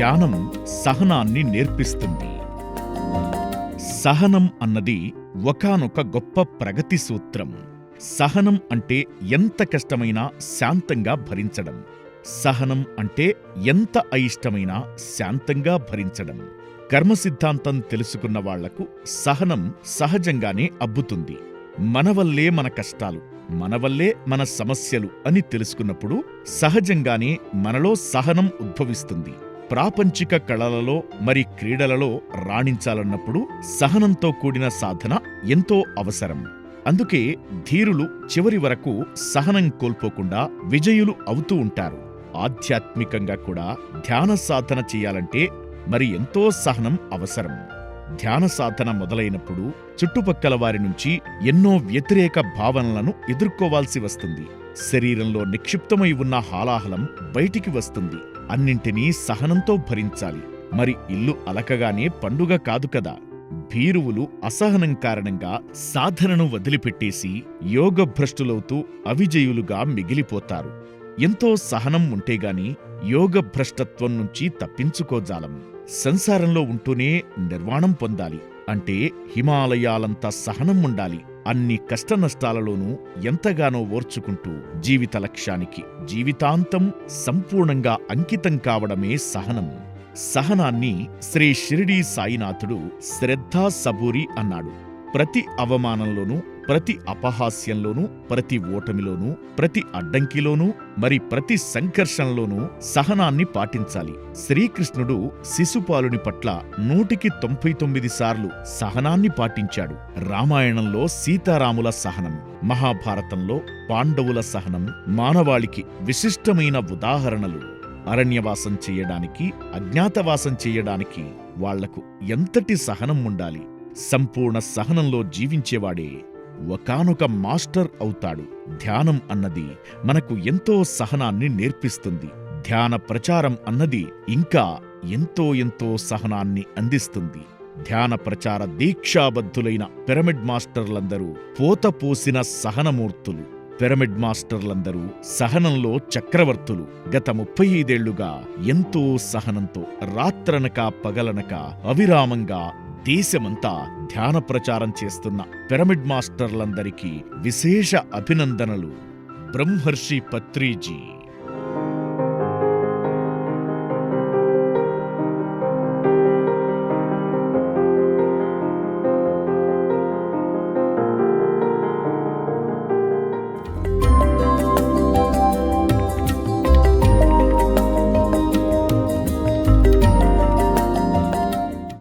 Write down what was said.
ధ్యానం సహనాన్ని నేర్పిస్తుంది. సహనం అన్నది ఒకానొక గొప్ప ప్రగతి సూత్రం. సహనం అంటే ఎంత కష్టమైనా శాంతంగా భరించడం. సహనం అంటే ఎంత అయిష్టమైనా శాంతంగా భరించడం. కర్మ సిద్ధాంతం తెలుసుకున్న వాళ్ళకు సహనం సహజంగానే అబ్బుతుంది. మన వల్లే మన కష్టాలు మన వల్లే మన సమస్యలు అని తెలుసుకున్నప్పుడు సహజంగానే మనలో సహనం ఉద్భవిస్తుంది. ప్రాపంచిక కళలలో మరి క్రీడలలో రాణించాలన్నప్పుడు సహనంతో కూడిన సాధన ఎంతో అవసరం. అందుకే ధీరులు చివరి వరకు సహనం కోల్పోకుండా విజయులు అవుతూ ఉంటారు. ఆధ్యాత్మికంగా కూడా ధ్యాన సాధన చేయాలంటే మరి ఎంతో సహనం అవసరం. ధ్యాన సాధన మొదలైనప్పుడు చుట్టుపక్కల వారి నుంచి ఎన్నో వ్యతిరేక భావనలను ఎదుర్కోవాల్సి వస్తుంది. శరీరంలో నిక్షిప్తమై ఉన్న హాలాహలం బయటికి వస్తుంది. అన్నింటినీ సహనంతో భరించాలి. మరి ఇల్లు అలకగానే పండుగ కాదు కదా. భీరువులు అసహనం కారణంగా సాధనను వదిలిపెట్టేసి యోగభ్రష్టులవుతూ అవిజయులుగా మిగిలిపోతారు. ఎంతో సహనం ఉంటేగాని యోగభ్రష్టత్వం నుంచి తప్పించుకోజాలం. సంసారంలో ఉంటూనే నిర్వాణం పొందాలి. అంటే హిమాలయాలంత సహనం ఉండాలి. అన్ని కష్టనష్టాలలోనూ ఎంతగానో ఓర్చుకుంటూ జీవిత లక్ష్యానికి జీవితాంతం సంపూర్ణంగా అంకితం కావడమే సహనం. సహనాన్ని శ్రీ షిరిడీ సాయినాథుడు శ్రద్ధా సబూరి అన్నాడు. ప్రతి అవమానంలోనూ ప్రతి అపహాస్యంలోనూ ప్రతి ఓటమిలోనూ ప్రతి అడ్డంకిలోనూ మరి ప్రతి సంఘర్షణలోనూ సహనాన్ని పాటించాలి. శ్రీకృష్ణుడు శిశుపాలుని పట్ల నూటికి తొంభై తొమ్మిది సార్లు సహనాన్ని పాటించాడు. రామాయణంలో సీతారాముల సహనం మహాభారతంలో పాండవుల సహనం మానవాళికి విశిష్టమైన ఉదాహరణలు. అరణ్యవాసం చెయ్యడానికి అజ్ఞాతవాసం చెయ్యడానికి వాళ్ళకు ఎంతటి సహనం ఉండాలి? సంపూర్ణ సహనంలో జీవించేవాడే ఒకానొక మాస్టర్ అవుతాడు. ధ్యానం అన్నది మనకు ఎంతో సహనాన్ని నేర్పిస్తుంది. ధ్యాన ప్రచారం అన్నది ఇంకా ఎంతో ఎంతో సహనాన్ని అందిస్తుంది. ధ్యాన ప్రచార దీక్షాబద్ధులైన పిరమిడ్ మాస్టర్లందరూ పోత పోసిన సహనమూర్తులు. పిరమిడ్ మాస్టర్లందరూ సహనంలో చక్రవర్తులు. గత ముప్పై ఐదేళ్ళుగా ఎంతో సహనంతో రాత్రనక పగలనక అవిరామంగా దేశమంతా ధ్యాన ప్రచారం చేస్తున్న పిరమిడ్ మాస్టర్లందరికీ విశేష అభినందనలు. బ్రహ్మర్షి పత్రిజీ.